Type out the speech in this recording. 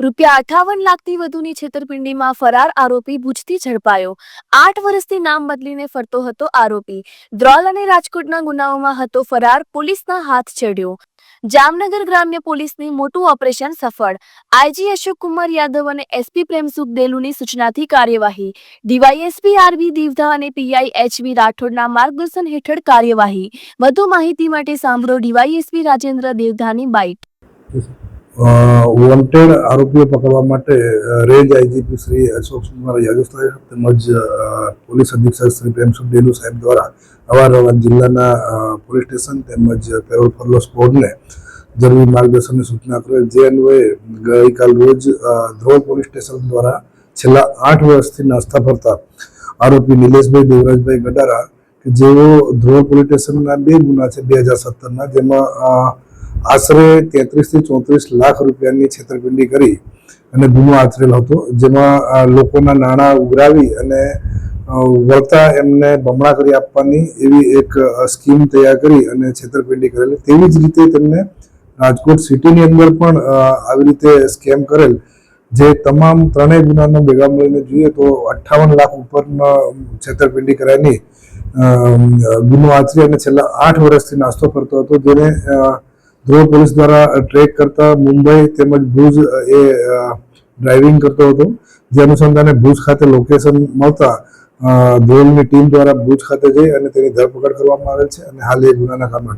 રૂપિયા અઠાવન લાખથી વધુની છેતરપિંડીમાં ફરાર આરોપી ભુજથી ઝડપાયો. આઠ વર્ષથી નામ બદલીને ફરતો હતો આરોપી. દ્રોલ અને રાજકોટના ગુનાઓમાં હતો ફરાર, પોલીસના હાથ ચડ્યો. જામનગર ગ્રામ્ય પોલીસની મોટું ઓપરેશન સફળ. આઈજી અશોક કુમાર યાદવ અને એસપી પ્રેમસુખ દેલુની સૂચનાથી કાર્યવાહી. ડીવાયએસપી આરબી દીવધા અને પીઆઈ એચવી રાઠોડના માર્ગદર્શન હેઠળ કાર્યવાહી. વધુ માહિતી માટે સાંભળો DYSP Rajendra Devdhani bite wanted આરોપીઓ પકડવા માટે રેન્જ આઈજીપી શ્રી અશોક કુમાર યાદવ સાહેબ તેમજ પોલીસ અધિક્ષક શ્રી પ્રેમસુખ દેલુ સાહેબ દ્વારા અવારનવાર જિલ્લાના પોલીસ સ્ટેશન તેમજ પેરોલ ફરલો બોર્ડને જરૂરી માર્ગદર્શનની સૂચના કરે. જે અન્વયે ગઈકાલ રોજ ધ્રોલ પોલીસ સ્ટેશન દ્વારા છેલ્લા આઠ વર્ષથી નાસ્તા ફરતા આરોપી નિલેશભાઈ દેવરાજભાઈ ગડારા કે જેઓ ધ્રોલ પોલીસ સ્ટેશનના બે ગુના છે બે હજાર સત્તરના, જેમાં આશરે તેત્રીસથી ચોત્રીસ લાખ રૂપિયાની છેતરપિંડી કરી અને ગુનો આચરેલ હતો. જેમાં લોકોના નાણાં ઉઘરાવી અને વળતા એમને બમણા કરી આપવાની એવી એક સ્કીમ તૈયાર કરી અને છેતરપિંડી કરેલી. તેવી જ રીતે તેમને રાજકોટ સિટીની અંદર પણ આવી રીતે સ્કેમ કરેલ. જે તમામ ત્રણેય ગુનાનો ભેગા મળીને જોઈએ તો અઠ્ઠાવન લાખ ઉપરના છેતરપિંડી કરાયની ગુનો આચરી અને છેલ્લા આઠ વર્ષથી નાસ્તો કરતો હતો. જેને ધ્રુવ પોલીસ દ્વારા ટ્રેક કરતા મુંબઈ તેમજ ભુજ એ ડ્રાઇવિંગ કરતો હતો. જે અનુસંધાને ભુજ ખાતે લોકેશન મળતા ધ્રુવની ટીમ દ્વારા ભુજ ખાતે જઈ અને તેની ધરપકડ કરવામાં આવેલ છે અને હાલ એ ગુનાના કામે